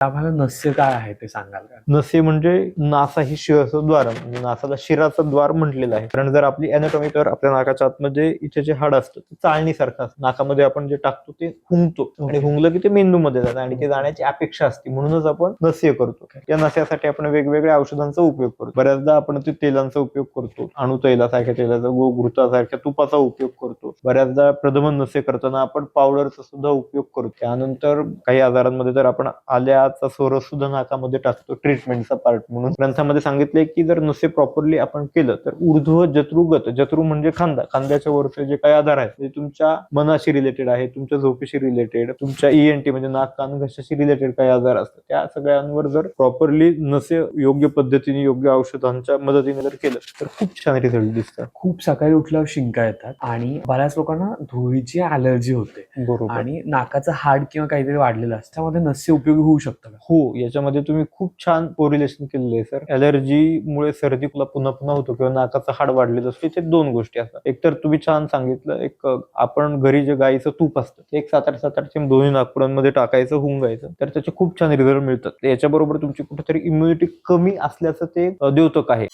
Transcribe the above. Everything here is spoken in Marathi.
आम्हाला नस्य काय आहे ते सांगाल का? नसे म्हणजे नासा ही शिराचं द्वार म्हणजे नासाला शिराचं द्वार म्हटलेलं आहे. कारण जर आपली अॅनाटॉमी तर आपल्या नाकाच्या आतमध्ये म्हणजे इथे जे हाड असतं ते चाळणीसारखं असतं. नाकामध्ये आपण जे टाकतो ते हुंगतो. आणि हुंगलं की ते मेंदूमध्ये जातं आणि ते जाण्याची अपेक्षा असते. म्हणूनच आपण नस्य करतो. या नस्यासाठी आपण वेगवेगळ्या औषधांचा उपयोग करतो. बऱ्याचदा आपण ते तेलांचा उपयोग करतो. अणु तैलासारख्या तेलाचा गोघृतासारख्या तुपाचा उपयोग करतो. बऱ्याचदा प्रदमन नस्य करताना आपण पावडरचा सुद्धा उपयोग करतो. त्यानंतर काही आजारांमध्ये जर आपण आल्या आल्याचा सोरस सुद्धा नाकामध्ये टाकतो ट्रीटमेंटचा पार्ट म्हणून. ग्रंथामध्ये सांगितले की जर नसे प्रॉपरली आपण केलं तर ऊर्ध्व जत्रुगत जत्रू म्हणजे खांदा. खांद्याच्या वरचे जे काही आधार आहेत ते तुमच्या मनाशी रिलेटेड आहे तुमच्या झोपेशी रिलेटेड तुमच्या ईएनटी म्हणजे नाक कान घशाशी रिलेटेड काही आजार असतात. त्या सगळ्यांवर जर प्रॉपरली नसे योग्य पद्धतीने योग्य औषधांच्या मदतीने जर केलं तर खूप छान रिझल्ट दिसतात. खूप सकाळी उठल्यावर शिंका येतात आणि बऱ्याच लोकांना धुळीची अलर्जी होते. बरोबर. आणि नाकाचं हाड किंवा काहीतरी वाढलेलं असतं त्यामध्ये नस्य उपयोगी होऊ शकतं हो याच्यामध्ये तुम्ही खूप छान कोरिलेशन केलेलं आहे सर अलर्जीमुळे सर्दी तुला पुन्हा पुन्हा होतो किंवा नाकाचं हाड वाढलेलं असतं. इथे दोन गोष्टी असतात. एक तर तुम्ही छान सांगितलं एक आपण घरी जे गाईचं तूप असतं एक सात आठ सात आठ थेंब दोन्ही नागपुरांमध्ये टाकायचं होऊन हुंगायचं. तर त्याचे खूप छान रिझल्ट मिळतात. याच्याबरोबर तुमची कुठेतरी इम्युनिटी कमी असल्याचं ते द्योतक आहे.